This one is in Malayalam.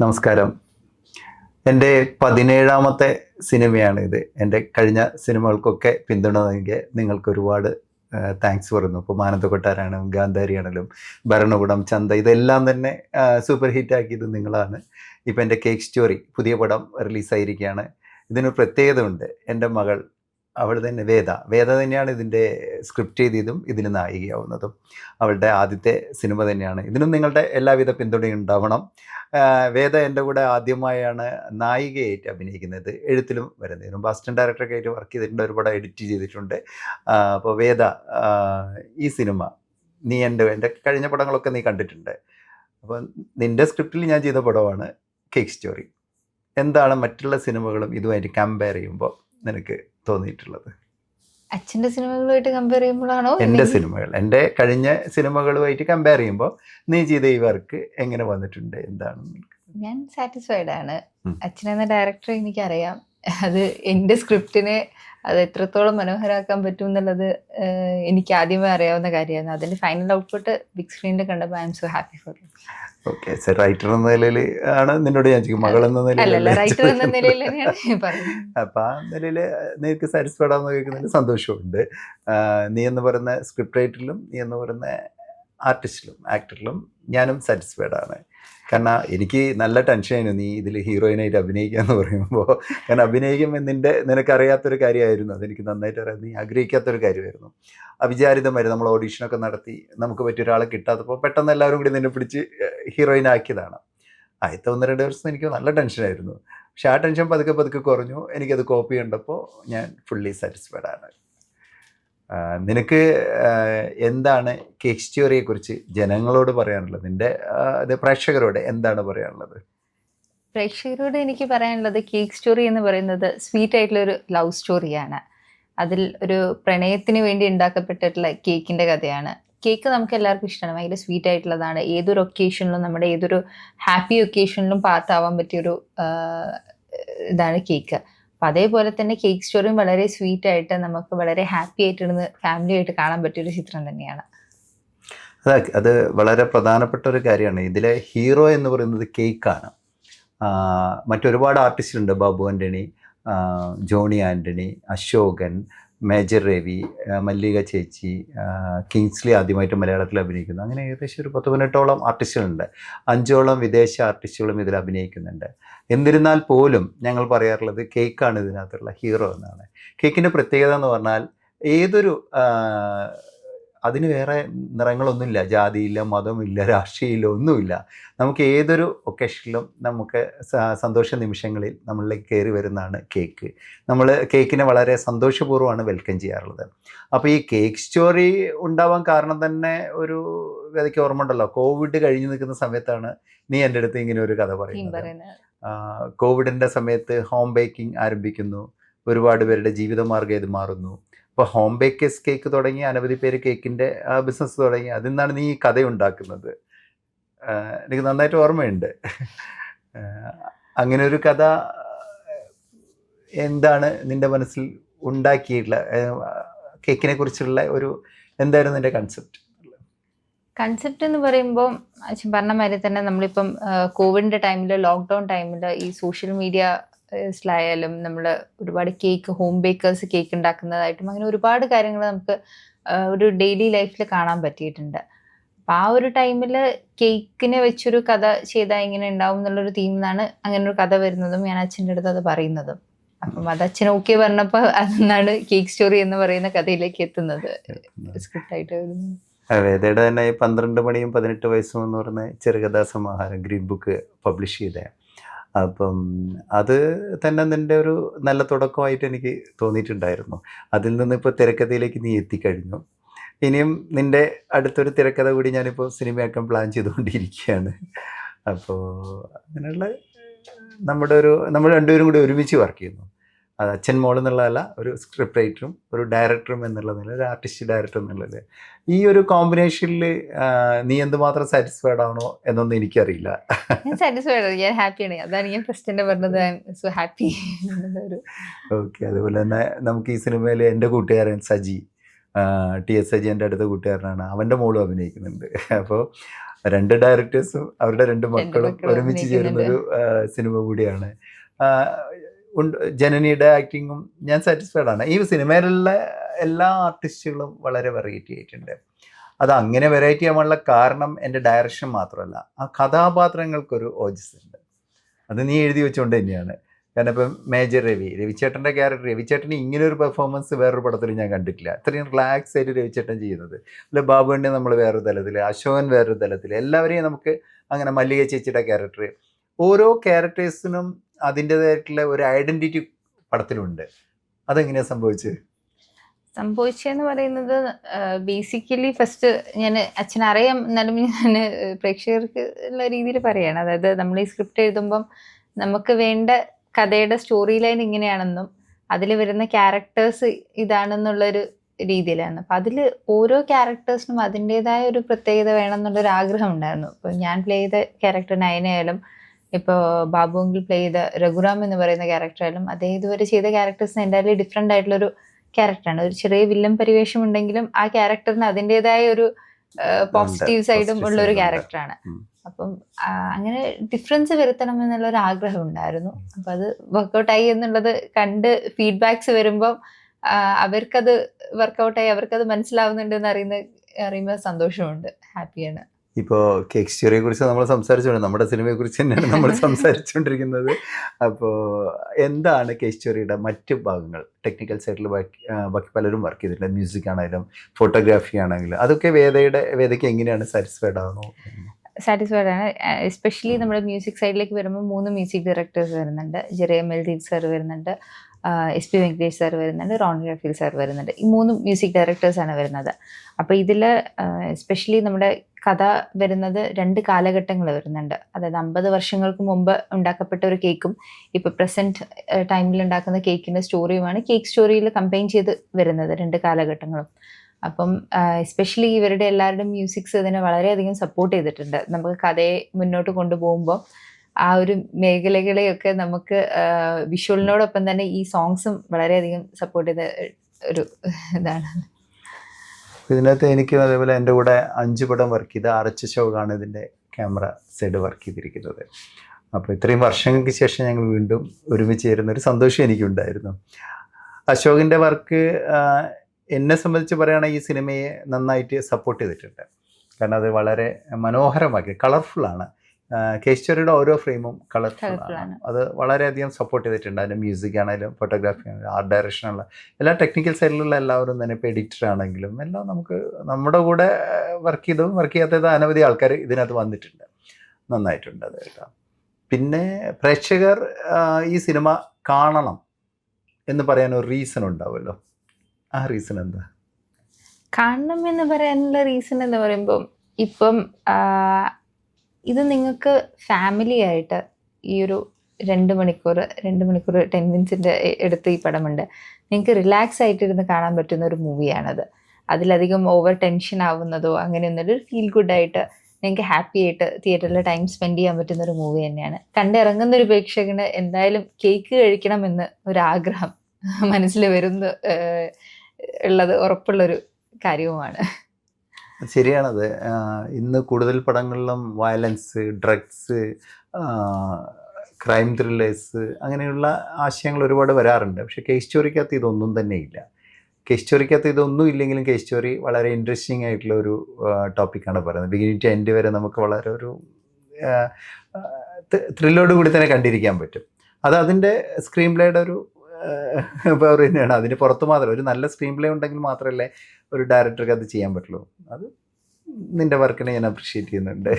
നമസ്കാരം. എന്റെ പതിനേഴാമത്തെ സിനിമയാണ് ഇത്. എന്റെ കഴിഞ്ഞ സിനിമകൾക്കൊക്കെ പിന്തുണ നൽകിയ നിങ്ങൾക്ക് ഒരുപാട് താങ്ക്സ് പറയുന്നു. ഇപ്പോൾ ഗാന്ധാരി ഗാന്ധാരിയാണെങ്കിലും ഭരണകൂടം ചന്ത ഇതെല്ലാം തന്നെ സൂപ്പർ ഹിറ്റ് ആക്കിയത് നിങ്ങളാണ്. ഇപ്പം എന്റെ കേക്ക് സ്റ്റോറി പുതിയ പടം റിലീസായിരിക്കുകയാണ് ഇതിനൊരു പ്രത്യേകത ഉണ്ട് എന്റെ മകൾ അവൾ തന്നെ വേദ. വേദ തന്നെയാണ് ഇതിന്റെ സ്ക്രിപ്റ്റ് ചെയ്തതും ഇതിന് നായികയാവുന്നതും. അവളുടെ ആദ്യത്തെ സിനിമ തന്നെയാണ്. ഇതിനും നിങ്ങളുടെ എല്ലാവിധ പിന്തുണയും ഉണ്ടാവണം. വേദ എന്റെ കൂടെ ആദ്യമായാണ് നായികയായിട്ട് അഭിനയിക്കുന്നത്. എഴുത്തിലും വരുന്നത്. ഇതിനും അസിസ്റ്റന്റ് ഡയറക്ടറൊക്കെ ആയിട്ട് വർക്ക് ചെയ്തിട്ടുണ്ട്. ഒരുപാട് എഡിറ്റ് ചെയ്തിട്ടുണ്ട്. അപ്പോൾ വേദ ഈ സിനിമ നീ എന്റെ എന്റെ കഴിഞ്ഞ പടങ്ങളൊക്കെ നീ കണ്ടിട്ടുണ്ട്. അപ്പോൾ നിന്റെ സ്ക്രിപ്റ്റിൽ ഞാൻ ചെയ്ത പടമാണ് കേക്ക് സ്റ്റോറി എന്താണ് മറ്റുള്ള സിനിമകളും ഇതുമായിട്ട് കമ്പയർ ചെയ്യുമ്പോൾ നിനക്ക് തോന്നിയിട്ടുള്ളത്. അച്ഛന്റെ സിനിമകളുമായിട്ട് കമ്പയർ ചെയ്യുമ്പോഴാണോ? എന്റെ സിനിമകൾ എന്റെ കഴിഞ്ഞ സിനിമകളുമായിട്ട് കമ്പയർ ചെയ്യുമ്പോൾ നീ ചെയ്ത ഈ വർക്ക് എങ്ങനെ വന്നിട്ടുണ്ട്? എന്താണ്? ഞാൻ സാറ്റിസ്ഫൈഡ് ആണ്. അച്ഛനെന്ന ഡയറക്ടറെ എനിക്കറിയാം അത് എന്റെ സ്ക്രിപ്റ്റിനെ അത് എത്രത്തോളം മനോഹരമാക്കാൻ പറ്റും എന്നുള്ളത് എനിക്ക് ആദ്യമേ അറിയാവുന്ന കാര്യമായിരുന്നു. അതിന്റെ ഫൈനൽ ഔട്ട്പുട്ട് ബിഗ് സ്ക്രീനിൽ കണ്ടപ്പോൾ I'm so happy for okay writer എന്ന നിലയിൽ ആണ് നിന്നോട് ഞാൻ ചോദിക്കും മകൾ എന്ന നിലയിൽ റൈറ്റർ എന്ന നിലയിൽ അപ്പം ആ നിലയിൽ നിനക്ക് സാറ്റിസ്ഫൈഡ് ആണെന്ന് കേൾക്കുന്നതിൽ സന്തോഷമുണ്ട്. നീ എന്ന് പറയുന്ന സ്ക്രിപ്റ്റ് റൈറ്ററിലും നീ എന്ന് പറയുന്ന ആർട്ടിസ്റ്റിലും ആക്ടറിലും ഞാനും സാറ്റിസ്ഫൈഡ് ആണ്. കാരണം എനിക്ക് നല്ല ടെൻഷനായിരുന്നു നീ ഇതിൽ ഹീറോയിനായിട്ട് അഭിനയിക്കുക എന്ന് പറയുമ്പോൾ കാരണം അഭിനയിക്കുമ്പോൾ നിന്റെ നിനക്കറിയാത്തൊരു കാര്യമായിരുന്നു. അതെനിക്ക് നന്നായിട്ട് അറിയാം. നീ ആഗ്രഹിക്കാത്തൊരു കാര്യമായിരുന്നു. അവിചാരിതമായിരുന്നു നമ്മൾ ഓഡീഷനൊക്കെ നടത്തി. നമുക്ക് പറ്റിയൊരാളെ കിട്ടാത്തപ്പോൾ പെട്ടെന്ന് എല്ലാവരും കൂടി നിന്നെ പിടിച്ച് ഹീറോയിൻ ആക്കിയതാണ്. ആദ്യത്തെ ഒന്ന് രണ്ട് ദിവസം എനിക്ക് നല്ല ടെൻഷനായിരുന്നു പക്ഷെ ആ ടെൻഷൻ പതുക്കെ പതുക്കെ കുറഞ്ഞു. എനിക്കത് കോപ്പി കണ്ടപ്പോൾ ഞാൻ ഫുള്ളി സാറ്റിസ്ഫൈഡ് ആണ്. നിനക്ക് എന്താണ് കേക്ക് സ്റ്റോറിയെ കുറിച്ച് ജനങ്ങളോട് പറയാനുള്ളത്? നിന്റെ പ്രേക്ഷകരോട് എന്താണ് പറയാനുള്ളത്? പ്രേക്ഷകരോട് എനിക്ക് പറയാനുള്ളത് കേക്ക് സ്റ്റോറി എന്ന് പറയുന്നത് സ്വീറ്റ് ആയിട്ടുള്ള ഒരു ലവ് സ്റ്റോറിയാണ് അതിൽ ഒരു പ്രണയത്തിന് വേണ്ടി ഉണ്ടാക്കപ്പെട്ടിട്ടുള്ള കേക്കിന്റെ കഥയാണ്. കേക്ക് നമുക്ക് എല്ലാവർക്കും ഇഷ്ടമാണ്. ഭയങ്കര സ്വീറ്റ് ആയിട്ടുള്ളതാണ്. ഏതൊരു ഒക്കേഷനിലും നമ്മുടെ ഏതൊരു ഹാപ്പി ഒക്കേഷനിലും പാത്താവാൻ പറ്റിയൊരു ഇതാണ് കേക്ക് അപ്പം അതേപോലെ തന്നെ കേക്ക് സ്റ്റോറിയും വളരെ സ്വീറ്റ് ആയിട്ട് നമുക്ക് വളരെ ഹാപ്പി ആയിട്ടിരുന്ന് ഫാമിലി ആയിട്ട് കാണാൻ പറ്റിയൊരു ചിത്രം തന്നെയാണ്. അത് വളരെ പ്രധാനപ്പെട്ട ഒരു കാര്യമാണ്. ഇതിലെ ഹീറോ എന്ന് പറയുന്നത് കേക്കാണ് മറ്റൊരുപാട് ആർട്ടിസ്റ്റുണ്ട് ബാബു ആന്റണി ജോണി ആന്റണി അശോകൻ മേജർ രവി മല്ലിക ചേച്ചി കിങ്സ്ലി ആദ്യമായിട്ട് മലയാളത്തിൽ അഭിനയിക്കുന്നു. അങ്ങനെ ഏകദേശം ഒരു പത്ത് പതിനെട്ടോളം ആർട്ടിസ്റ്റുകളുണ്ട്. അഞ്ചോളം വിദേശ ആർട്ടിസ്റ്റുകളും ഇതിൽ അഭിനയിക്കുന്നുണ്ട്. എന്നിരുന്നാൽ പോലും ഞങ്ങൾ പറയാറുള്ളത് കേക്കാണ് ഇതിനകത്തുള്ള ഹീറോ എന്നാണ്. കേക്കിന്റെ പ്രത്യേകത എന്ന് പറഞ്ഞാൽ ഏതൊരു അതിന് വേറെ നിറങ്ങളൊന്നുമില്ല. ജാതിയില്ല മതമില്ല രാഷ്ട്രീയമില്ല ഒന്നുമില്ല. നമുക്ക് ഏതൊരു ഒക്കേഷനിലും നമുക്ക് സന്തോഷ നിമിഷങ്ങളിൽ നമ്മളിലേക്ക് കയറി വരുന്നതാണ് കേക്ക് നമ്മൾ കേക്കിനെ വളരെ സന്തോഷപൂർവമാണ് വെൽക്കം ചെയ്യാറുള്ളത്. അപ്പോൾ ഈ കേക്ക് സ്റ്റോറി ഉണ്ടാവാൻ കാരണം തന്നെ ഒരു വിതയ്ക്ക് ഓർമ്മ ഉണ്ടല്ലോ കോവിഡ് കഴിഞ്ഞു നിൽക്കുന്ന സമയത്താണ് നീ എന്റെ അടുത്ത് ഇങ്ങനെ ഒരു കഥ പറയുന്നത്. കോവിഡിന്റെ സമയത്ത് ഹോം ബേക്കിംഗ് ആരംഭിക്കുന്നു. ഒരുപാട് പേരുടെ ജീവിതമാർഗം ഇത് മാറുന്നു. അപ്പോൾ ഹോം ബേക്കേഴ്സ് കേക്ക് തുടങ്ങി അനവധി പേര് കേക്കിന്റെ ബിസിനസ് തുടങ്ങി അതിൽ നിന്നാണ് നീ ഈ കഥ ഉണ്ടാക്കുന്നത് എനിക്ക് നന്നായിട്ട് ഓർമ്മയുണ്ട്. അങ്ങനെ ഒരു കഥ എന്താണ് നിന്റെ മനസ്സിൽ ഉണ്ടാക്കിയിട്ടുള്ള കേക്കിനെ കുറിച്ചുള്ള ഒരു എന്തായിരുന്നു നിന്റെ കൺസെപ്റ്റ് കൺസെപ്റ്റ് എന്ന് പറയുമ്പോൾ പറഞ്ഞ മാതിരി തന്നെ നമ്മളിപ്പം കോവിഡിന്റെ ടൈമിൽ ലോക്ക്ഡൗൺ ടൈമിൽ ഈ സോഷ്യൽ മീഡിയ ായാലും നമ്മൾ ഒരുപാട് കേക്ക് ഹോം ബേക്കേഴ്സ് കേക്ക് ഉണ്ടാക്കുന്നതായിട്ടും അങ്ങനെ ഒരുപാട് കാര്യങ്ങൾ നമുക്ക് ഒരു ഡെയിലി ലൈഫിൽ കാണാൻ പറ്റിയിട്ടുണ്ട്. അപ്പം ആ ഒരു ടൈമിൽ കേക്കിനെ വെച്ചൊരു കഥ ചെയ്താൽ ഇങ്ങനെ ഉണ്ടാവും എന്നുള്ളൊരു തീം നിന്നാണ് അങ്ങനെ ഒരു കഥ വരുന്നതും ഞാൻ അച്ഛന്റെ അടുത്ത് അത് പറയുന്നതും. അപ്പം അത് അച്ഛൻ ഓക്കെ പറഞ്ഞപ്പോൾ അതെന്നാണ് കേക്ക് സ്റ്റോറി എന്ന് പറയുന്ന കഥയിലേക്ക് എത്തുന്നത്. സ്ക്രിപ്റ്റായിട്ട് വരുന്നത്. വേദയുടെ തന്നെ പന്ത്രണ്ട് മണിയും പതിനെട്ട് വയസ്സും എന്ന് പറയുന്ന ചെറുകഥാ സമാഹാരം ഗ്രീൻ ബുക്ക് പബ്ലിഷ് ചെയ്ത അപ്പം അത് തന്നെ നിന്റെ ഒരു നല്ല തുടക്കമായിട്ട് എനിക്ക് തോന്നിയിട്ടുണ്ടായിരുന്നു. അതിൽ നിന്ന് ഇപ്പോൾ തിരക്കഥയിലേക്ക് നീ എത്തിക്കഴിഞ്ഞു. ഇനിയും നിന്റെ അടുത്തൊരു തിരക്കഥ കൂടി ഞാനിപ്പോൾ സിനിമയാക്കാൻ പ്ലാൻ ചെയ്തുകൊണ്ടിരിക്കുകയാണ്. അപ്പോൾ അങ്ങനെയുള്ള നമ്മുടെ ഒരു നമ്മൾ രണ്ടുപേരും കൂടി ഒരുമിച്ച് വർക്ക് ചെയ്യുന്നു. അത് അച്ഛൻ മോൾ എന്നുള്ളതല്ല ഒരു സ്ക്രിപ്റ്റ് റൈറ്ററും ഒരു ഡയറക്ടറും എന്നുള്ള നില ഒരു ആർട്ടിസ്റ്റ് ഡയറക്ടർ എന്നുള്ളത് ഈ ഒരു കോമ്പിനേഷനിൽ നീ എന്തുമാത്രം സാറ്റിസ്ഫൈഡ് ആണോ എന്നൊന്നും എനിക്കറിയില്ല. ഞാൻ സാറ്റിസ്ഫൈഡ് ഞാൻ ഹാപ്പിയാണ് അതാണ് ഞാൻ ഫസ്റ്റ് പറഞ്ഞത്. സോ ഹാപ്പി ഓക്കെ അതുപോലെ തന്നെ നമുക്ക് ഈ സിനിമയിൽ എന്റെ കൂട്ടുകാരൻ സജി ടി എസ് സജി എന്റെ അടുത്ത കൂട്ടുകാരനാണ്. അവന്റെ മോളും അഭിനയിക്കുന്നുണ്ട്. അപ്പോൾ രണ്ട് ഡയറക്ടേഴ്സും അവരുടെ രണ്ട് മക്കളും ഒരുമിച്ച് ചേരുന്ന ഒരു സിനിമ കൂടിയാണ്. ജനനിയുടെ ആക്ടിങ്ങും ഞാൻ സാറ്റിസ്ഫൈഡ് ആണ്. ഈ സിനിമയിലുള്ള എല്ലാ ആർട്ടിസ്റ്റുകളും വളരെ വെറൈറ്റി ആയിട്ടുണ്ട്. അത് അങ്ങനെ വെറൈറ്റി ആവാനുള്ള കാരണം എന്റെ ഡയറക്ഷൻ മാത്രമല്ല. ആ കഥാപാത്രങ്ങൾക്കൊരു ഓജസ് ഉണ്ട്. അത് നീ എഴുതി വെച്ചുകൊണ്ട് തന്നെയാണ്. കാരണം ഇപ്പം മേജർ രവി രവിചേട്ടന്റെ ക്യാരക്ടർ രവിചേട്ടന് ഇങ്ങനെ ഒരു പെർഫോമൻസ് വേറൊരു പടത്തിൽ ഞാൻ കണ്ടിട്ടില്ല. അത്രയും റിലാക്സ് ആയിട്ട് രവിചേട്ടൻ ചെയ്യുന്നത്. അല്ല ബാബുവിന്റെ നമ്മൾ വേറൊരു തലത്തിൽ അശോകൻ വേറൊരു തലത്തിൽ എല്ലാവരെയും നമുക്ക് അങ്ങനെ മല്ലിക ചേച്ചിയുടെ ക്യാരക്ടർ ഓരോ ക്യാരക്ടേഴ്സിനും അതിന്റെതായിട്ടുള്ള ഒരു ഐഡന്റിറ്റി പടത്തിലുണ്ട്. അതെങ്ങനെയാ സംഭവിച്ചത്? സംഭവിച്ചതെന്ന് പറയുന്നത് ബേസിക്കലി ഫസ്റ്റ് ഞാൻ അച്ഛൻ അറിയാം എന്നാലും ഞാൻ പ്രേക്ഷകർക്ക് ഉള്ള രീതിയിൽ പറയാണ്. അതായത് നമ്മൾ ഈ സ്ക്രിപ്റ്റ് എഴുതുമ്പം നമുക്ക് വേണ്ട കഥയുടെ സ്റ്റോറി ലൈൻ ഇങ്ങനെയാണെന്നും അതിൽ വരുന്ന ക്യാരക്ടേഴ്സ് ഇതാണെന്നുള്ളൊരു രീതിയിലാണ്. അപ്പം അതിൽ ഓരോ ക്യാരക്ടേഴ്സിനും അതിന്റെതായ ഒരു പ്രത്യേകത വേണം എന്നുള്ളൊരു ആഗ്രഹം ഉണ്ടായിരുന്നു. ഇപ്പം ഞാൻ പ്ലേ ചെയ്ത ക്യാരക്ടർ നയനയായാലും ഇപ്പോൾ ബാബു അങ്കിൾ പ്ലേ ചെയ്ത രഘുറാം എന്ന് പറയുന്ന ക്യാരക്ടറായാലും അദ്ദേഹം ഇതുവരെ ചെയ്ത ക്യാരക്ടേഴ്സിന് എന്തായാലും ഡിഫറെന്റ് ആയിട്ടുള്ളൊരു ക്യാരക്ടറാണ് ഒരു ചെറിയ വില്ലൻ പരിവേഷം ഉണ്ടെങ്കിലും ആ ക്യാരക്ടറിന് അതിന്റെതായ ഒരു പോസിറ്റീവ് സൈഡും ഉള്ള ഒരു. ക്യാരക്ടറാണ് അപ്പം അങ്ങനെ ഡിഫറൻസ് വരുത്തണം എന്നുള്ള ഒരു ആഗ്രഹം ഉണ്ടായിരുന്നു. അപ്പൊ അത് വർക്കൗട്ട് ആയി എന്നുള്ളത് കണ്ട് ഫീഡ്ബാക്സ് വരുമ്പം അവർക്കത് വർക്കൗട്ടായി അവർക്കത് മനസ്സിലാവുന്നുണ്ട് എന്ന് അറിയുന്ന അറിയുമ്പോൾ സന്തോഷമുണ്ട്. ഹാപ്പിയാണ് ഇപ്പോൾ സ്റ്റോറിയെ കുറിച്ച് നമ്മൾ സംസാരിച്ചുകൊണ്ട് നമ്മുടെ സിനിമയെ കുറിച്ച് തന്നെയാണ് നമ്മൾ സംസാരിച്ചുകൊണ്ടിരിക്കുന്നത് അപ്പോൾ എന്താണ് കേക്ക് സ്റ്റോറിയുടെ മറ്റ് ഭാഗങ്ങൾ? ടെക്നിക്കൽ സൈഡിൽ ബാക്കി ബാക്കി പലരും വർക്ക് ചെയ്തിട്ടുണ്ട്. മ്യൂസിക് ആണെങ്കിലും ഫോട്ടോഗ്രാഫി ആണെങ്കിലും. അതൊക്കെ വേദയുടെ വേദയ്ക്ക് എങ്ങനെയാണ് സാറ്റിസ്ഫൈഡ് ആണോ സാറ്റിസ്ഫൈഡ് ആണ്. എസ്പെഷ്യലി നമ്മുടെ മ്യൂസിക് സൈഡിലേക്ക് വരുമ്പോൾ മൂന്ന് മ്യൂസിക് ഡയറക്ടേഴ്സ് വരുന്നുണ്ട്. ജെറിയ മെൽദീപ് സാർ വരുന്നുണ്ട്. എസ് പി വെങ്കടേഷ് സാർ വരുന്നുണ്ട്. റോൺ ഗഫീൽ സാർ വരുന്നുണ്ട്. ഈ മൂന്ന് മ്യൂസിക് ഡയറക്ടേഴ്സാണ് വരുന്നത്. അപ്പോൾ ഇതിൽ എസ്പെഷ്യലി നമ്മുടെ കഥ വരുന്നത് രണ്ട് കാലഘട്ടങ്ങൾ വരുന്നുണ്ട്. അതായത് അമ്പത് വർഷങ്ങൾക്ക് മുമ്പ് ഉണ്ടാക്കപ്പെട്ട ഒരു കേക്കും ഇപ്പോൾ പ്രസന്റ് ടൈമിൽ ഉണ്ടാക്കുന്ന കേക്കിന്റെ സ്റ്റോറിയുമാണ് കേക്ക് സ്റ്റോറിയിൽ കമ്പൈൻ ചെയ്ത് വരുന്നത് രണ്ട് കാലഘട്ടങ്ങളും. അപ്പം എസ്പെഷ്യലി ഇവരുടെ എല്ലാവരുടെയും മ്യൂസിക്സ് ഇതിനെ വളരെയധികം സപ്പോർട്ട് ചെയ്തിട്ടുണ്ട്. നമുക്ക് കഥയെ മുന്നോട്ട് കൊണ്ടുപോകുമ്പോൾ ആ ഒരു മേഖലകളെയൊക്കെ നമുക്ക് വിഷ്വലിനോടൊപ്പം തന്നെ ഈ സോങ്സും വളരെയധികം സപ്പോർട്ട് ചെയ്ത ഒരു ഇതാണ്. ഇതിനകത്ത് എനിക്ക് അതേപോലെ എന്റെ കൂടെ അഞ്ച് പടം വർക്ക് ചെയ്ത ആർ എച്ച് അശോകാണ് ഇതിന്റെ ക്യാമറ സെഡ് വർക്ക് ചെയ്തിരിക്കുന്നത്. അപ്പോൾ ഇത്രയും വർഷങ്ങൾക്ക് ശേഷം ഞങ്ങൾ വീണ്ടും ഒരുമിച്ച് ചേരുന്ന ഒരു സന്തോഷം എനിക്കുണ്ടായിരുന്നു. അശോകിന്റെ വർക്ക് എന്നെ സംബന്ധിച്ച് പറയുകയാണെങ്കിൽ ഈ സിനിമയെ നന്നായിട്ട് സപ്പോർട്ട് ചെയ്തിട്ടുണ്ട്. കാരണം അത് വളരെ മനോഹരമാക്കി കളർഫുള്ളാണ് കേശ്വരിയുടെ ഓരോ ഫ്രെയിമും കളർഫുള്ളാണ് കളർഫുൾ ആണ്. ആണ്. അത് വളരെയധികം സപ്പോർട്ട് ചെയ്തിട്ടുണ്ട്. അതിന്റെ മ്യൂസിക് ആണെങ്കിലും ഫോട്ടോഗ്രാഫി ആണെങ്കിലും ആർട്ട് ഡയറക്ഷൻ ഉള്ള എല്ലാ ടെക്നിക്കൽ സൈഡിലുള്ള എല്ലാവരും തന്നെ ഇപ്പോൾ എഡിറ്റർ ആണെങ്കിലും എല്ലാം നമുക്ക് നമ്മുടെ കൂടെ വർക്ക് ചെയ്തതും വർക്ക് ചെയ്യാത്തത് അനവധി ആൾക്കാർ ഇതിനകത്ത് വന്നിട്ടുണ്ട്. നന്നായിട്ടുണ്ട് അത് കേട്ടോ. പിന്നെ പ്രേക്ഷകർ ഈ സിനിമ കാണണം എന്ന് പറയാൻ ഒരു റീസൺ ഉണ്ടാവുമല്ലോ. ആ റീസൺ എന്താ? കാണണം എന്ന് പറയാനുള്ള റീസൺ എന്ന് പറയുമ്പോൾ ഇപ്പം ഇത് നിങ്ങൾക്ക് ഫാമിലി ആയിട്ട് ഈ ഒരു രണ്ട് മണിക്കൂർ രണ്ട് മണിക്കൂർ ടെൻ മിനിറ്റ്സിന്റെ എടുത്ത് ഈ പടമുണ്ട്. നിങ്ങൾക്ക് റിലാക്സ് ആയിട്ടിരുന്ന് കാണാൻ പറ്റുന്ന ഒരു മൂവിയാണത് അതിലധികം ഓവർ ടെൻഷൻ ആവുന്നതോ അങ്ങനെ ഒരു ഫീൽ ഗുഡ് ആയിട്ട് നിങ്ങൾക്ക് ഹാപ്പി ആയിട്ട് തിയേറ്ററിൽ ടൈം സ്പെൻഡ് ചെയ്യാൻ പറ്റുന്ന ഒരു മൂവി തന്നെയാണ്. കണ്ടിറങ്ങുന്ന ഒരു പ്രേക്ഷകന് എന്തായാലും കേക്ക് കഴിക്കണം കഴിക്കണമെന്ന് ഒരാഗ്രഹം മനസ്സിൽ വരുന്ന ഉള്ളത് ഉറപ്പുള്ളൊരു കാര്യവുമാണ്. ശരിയാണത്. ഇന്ന് കൂടുതൽ പടങ്ങളിലും വയലൻസ് ഡ്രഗ്സ് ക്രൈം ത്രില്ലേഴ്സ് അങ്ങനെയുള്ള ആശയങ്ങൾ ഒരുപാട് വരാറുണ്ട്. പക്ഷേ കേസ് സ്റ്റോറിക്കകത്ത് ഇതൊന്നും തന്നെ ഇല്ല കേസ് സ്റ്റോറിക്കകത്ത് ഇതൊന്നും ഇല്ലെങ്കിലും കേസ് സ്റ്റോറി വളരെ ഇൻട്രസ്റ്റിംഗ് ആയിട്ടുള്ള ഒരു ടോപ്പിക്കാണ് പറയുന്നത്. ബിഗിനിങ് ടു എൻഡ് വരെ നമുക്ക് വളരെ ഒരു ത്രില്ലോട് കൂടി തന്നെ കണ്ടിരിക്കാൻ പറ്റും. അത് അതിന്റെ സ്ക്രീൻ പ്ലേയുടെ ഒരു പവർ തന്നെയാണ്. അതിന് പുറത്ത് മാത്രം ഒരു നല്ല സ്ക്രീൻ പ്ലേ ഉണ്ടെങ്കിൽ മാത്രമല്ലേ ഒരു ഡയറക്ടർക്ക് അത് ചെയ്യാൻ പറ്റുള്ളൂ. അത് നിന്റെ വർക്കിനെ ഞാൻ അപ്രീഷിയേറ്റ് ചെയ്യുന്നുണ്ട്.